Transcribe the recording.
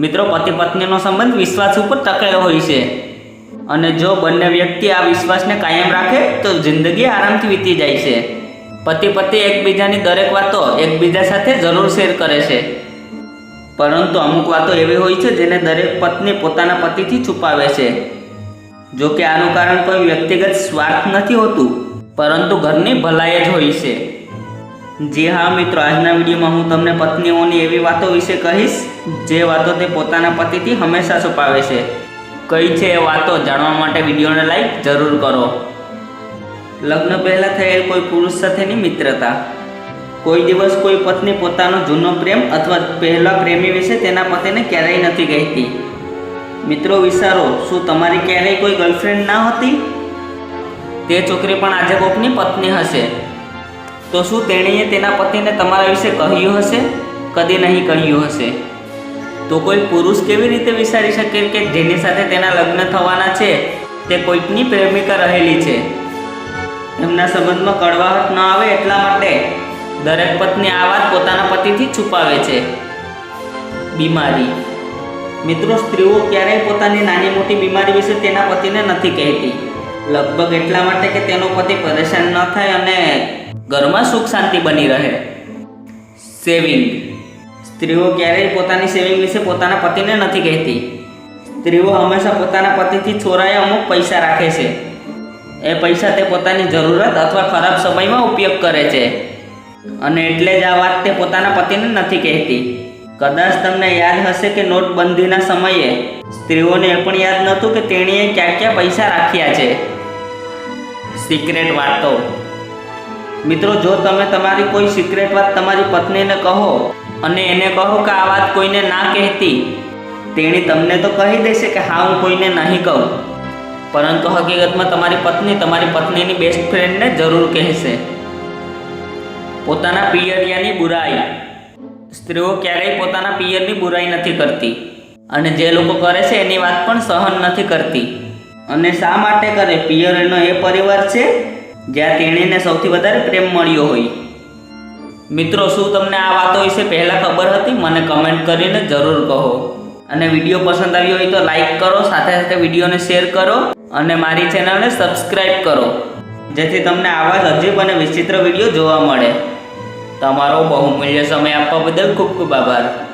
મિત્રો પતિ પત્નીનો સંબંધ વિશ્વાસ ઉપર ટકેલો હોય છે. અને જો બંને વ્યક્તિ આ વિશ્વાસને કાયમ રાખે, તો જિંદગી આરામથી વીતી જાય છે. પતિ પત્ની એકબીજાની દરેક વાતો એકબીજા સાથે જરૂર શેર કરે છે. પરંતુ અમુક વાતો એવી હોય છે, જેને દરેક પત્ની પોતાના પતિથી છુપાવે છે. જો કે આનું કારણ કોઈ વ્યક્તિગત સ્વાર્થ નથી હોતું, પરંતુ ઘરની ભલાઈ જ હોય છે. જી હા, મિત્રો, આજના વિડીયોમાં હું તમને પત્નીઓની એવી વાતો વિશે કહીશ, જે વાતો તે પોતાના પતિથી હંમેશા છુપાવે છે. કઈ છે એ વાતો જાણવા માટે વિડીયોને લાઈક જરૂર કરો. લગ્ન પહેલાં થયેલ કોઈ પુરુષ સાથેની મિત્રતા. કોઈ દિવસ કોઈ પત્ની પોતાનો જૂનો પ્રેમ અથવા પહેલા પ્રેમી વિશે તેના પતિને ક્યારેય નથી કહેતી. મિત્રો, વિચારો, શું તમારી ક્યારેય કોઈ ગર્લફ્રેન્ડ ના હતી? તે છોકરી પણ આજે કોકની પત્ની હશે. તો શું તેણીએ તેના પતિને તમારા વિશે કહ્યું હશે? કદી નહીં કહ્યું હશે. તો કોઈ પુરુષ કેવી રીતે વિચારી શકે કે જેની સાથે તેના લગ્ન થવાના છે, તે કોઈકની પ્રેમિકા રહેલી છે? એમના સંબંધમાં કડવાહટ ન આવે એટલા માટે દરેક પત્ની આ વાત પોતાના પતિથી છુપાવે છે. બીમારી. મિત્રો, સ્ત્રીઓ ક્યારેય પોતાની નાની મોટી બીમારી વિશે તેના પતિને નથી કહેતી. લગભગ એટલા માટે કે તેનો પતિ પરેશાન ન થાય અને ઘરમાં સુખ શાંતિ બની રહે. સેવિંગ સ્ત્રીઓ ક્યારેય પોતાની સેવિંગ વિશે પોતાના પતિને નથી કહેતી. સ્ત્રીઓ હંમેશા પોતાના પતિથી છોરાએ અમુક પૈસા રાખે છે. એ પૈસા તે પોતાની જરૂરત અથવા ખરાબ સમયમાં ઉપયોગ કરે છે. અને એટલે જ આ વાત તે પોતાના પતિને નથી કહેતી. કદાચ તમને યાદ હશે કે નોટબંધીના સમયે સ્ત્રીઓને એ પણ યાદ નહોતું કે તેણીએ ક્યાં ક્યાં પૈસા રાખ્યા છે. સિક્રેટ વાતો. મિત્રો, જો તમે તમારી કોઈ સિક્રેટ વાત તમારી પત્નીને કહો અને એને કહો કે આ વાત કોઈને ના કહેતી, તેણી તમને તો કહી દેશે કે હા, હું કોઈને નહીં કહું. પરંતુ હકીકતમાં તમારી પત્ની તમારી પત્નીની બેસ્ટ ફ્રેન્ડને જરૂર કહેશે. પોતાના પિયરિયાની બુરાઈ. સ્ત્રીઓ ક્યારેય પોતાના પિયરની બુરાઈ નથી કરતી. અને જે લોકો કરે છે, એની વાત પણ સહન નથી કરતી. અને શા માટે કરે? પિયર એનો એ પરિવાર છે? જ્યાં તેણીને સૌથી વધારે પ્રેમ મળ્યો હોય. મિત્રો, શું તમને આ વાતો વિશે પહેલાં ખબર હતી? મને કમેન્ટ કરીને જરૂર કહો. અને વીડિયો પસંદ આવ્યો હોય તો લાઈક કરો, સાથે સાથે વિડીયોને શેર કરો અને મારી ચેનલને સબસ્ક્રાઈબ કરો. જેથી તમને આવા અજીબ અને વિચિત્ર વીડિયો જોવા મળે. તમારો બહુમૂલ્ય સમય આપવા બદલ ખૂબ ખૂબ આભાર.